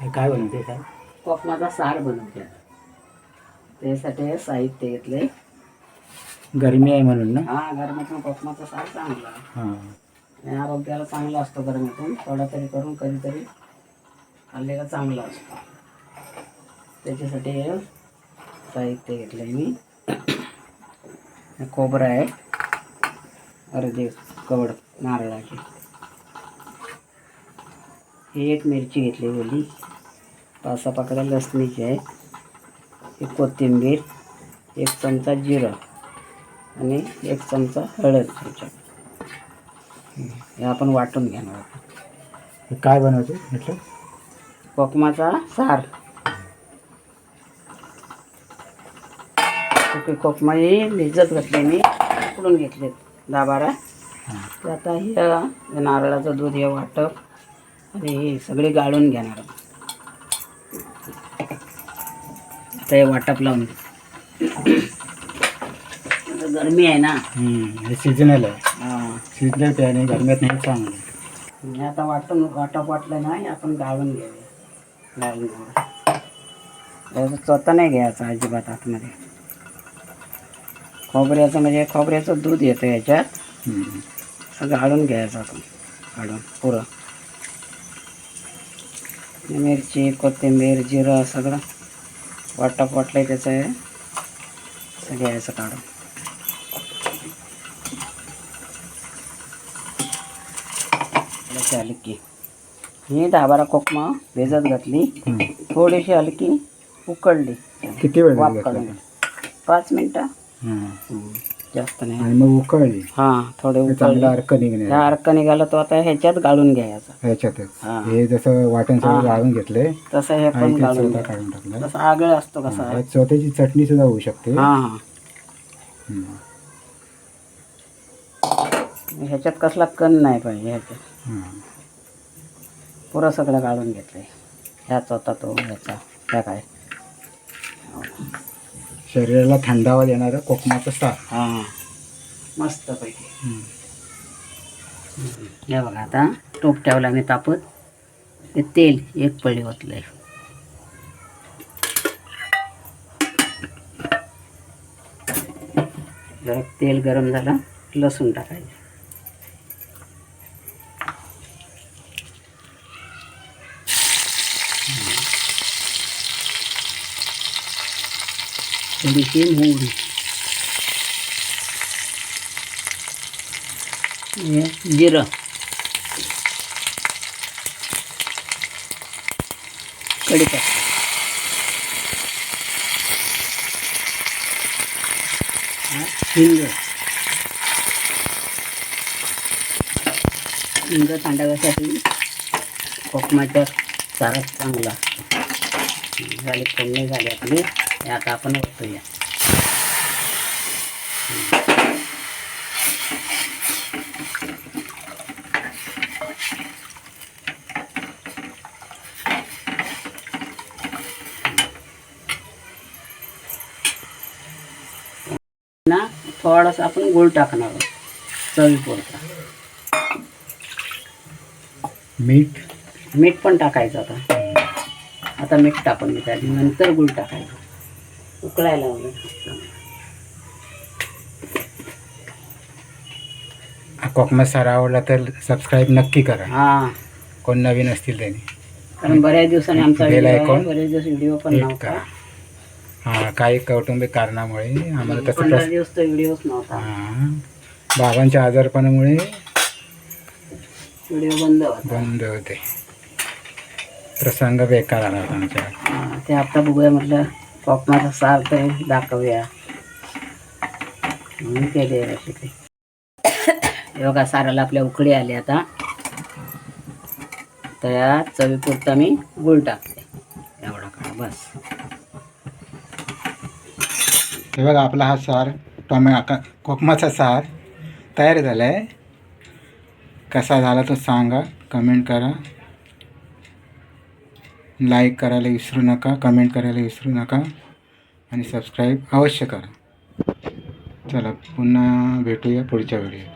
हे काय बनवते काय कोकमाचा सार बनवते. त्यासाठी साहित्य घेतले गरमी आहे म्हणून ना? हा गरमीतून कोकमाचा सार चांगला हां. आणि आरोग्याला चांगला असतो गरमीतून. थोडा तरी करून कधीतरी खाल्लेला चांगला असतो. त्याच्यासाठी हे साहित्य घेतलं मी. हे खोबरं आहे. अर्धे कवड नारळाची. एक मिरची घेतली ओली. पाच सहा पाकळ्या लसणीची आहे. एक कोथिंबीर एक चमचा जिरं आणि एक चमचा हळद ह्याच्यात हे आपण वाटून घेणार आहोत. हे काय बनवते म्हटलं? कोकमाचा सार. कोकमा ही भिजत घातले मी उकडून घेतलेत दहा बारा. आता हे हे नारळाचं दूध हे वाटप. आणि हे सगळे गाळून घेणार. आता हे वाटप लावून. आता गरमी आहे ना. हम्म, हे सीजनल आहे. हां. सीजनल प्याने गरम्यात नाही चांगलं. आता वाटून वाटप वाटलं ना हे आपण गाळून घ्यावे गाळून घ्यावं स्वतः नाही घ्यायचं अजिबात आतमध्ये. खोबऱ्याचं म्हणजे खोबऱ्याचं दूध येतं याच्यात. हम्म. गाळून घ्यायचं आपण. काढून पुरं. आणि मिरची कोथिंबीर जिरं सगळं वाटप वाटलं त्याचं हे. असं घ्यायचं काढून. थोडीशी हलकी. ही दहा बारा कोकमा भिजत घातली. थोडीशी हलकी उकळली. किती वेळ वाफ काढून पाच मिनटं. जास्त नाही. आणि मग उकळली. हां थोडे हे उकळले. चांगला अर्क निघणे त्या अर्क निघाला तो आता ह्याच्यात गाळून घ्यायचा. ह्याच्यातच. हां. हे जसं वाटण सगळं गाळून घेतले तसं हे आणि पण ते गाळून काढून टाकला तसं आगळ असतो कसा हां, चोथ्याची चटणी सुद्धा होऊ शकते. हा हा. हम्म. ह्याच्यात कसला कण नाही पाहिजे ह्याच्यात. हां. पुरं सगळं गाळून घेतलंय. ह्याच होता तो ह्याचा ह्या काय. शरीराला थंडावा देणारं कोकमाचं सार. हा. मस्त पैकी. हे बघा आता टोप ठेवला मी तापत. हे तेल एक पळी ओतलंय. जरा तेल गरम झालं लसूण टाकायचं. थोडीशी मोहरी हे जिरं कढीपत्ता हा, हिंग हिंग थंडाव्यासाठी कोकमाच्या चारा चांगला. झाले फोडणी झाली आपली. हे आता आपण ओतूया. ना थोडासा आपण गुळ टाकणार आहोत चवीपुरता. मीठ? मीठ पण टाकायचं आता. आता मीठ टाकून घेते आणि नंतर गुळ टाकायचं. उकळायला कोकमा सार आवडला तर सबस्क्राईब नक्की करा. हा. कोण नवीन असतील त्यांनी. कारण बऱ्याच दिवसांनी आमचा बरेच दिवस व्हिडिओ पण नव्हता. हां काही कौटुंबिक कारणामुळे आम्हाला तसं पंधरा दिवस तर व्हिडिओच नव्हता. हां. बाबांच्या आजारपणामुळे व्हिडिओ बंद होता. बंद होते. प्रसंग बेकार आला होता आमच्या ते आता बघूया म्हटलं कोकणाचा सार तर दाखवूया. म्हणून केले रेसिपी ते योगा साराला आपल्या उकडी आली आता. तर या चवीपुरता मी गुळ टाकते. एवढा काढा बस. हे बघा आपला हा सार टोमॅ का- कोकमाचा सार तयार झाला आहे कसा झाला तो सांगा कमेंट करा. लाईक करायला विसरू नका कमेंट करायला विसरू नका आणि सबस्क्राईब अवश्य करा. चला पुन्हा भेटूया पुढच्या व्हिडिओ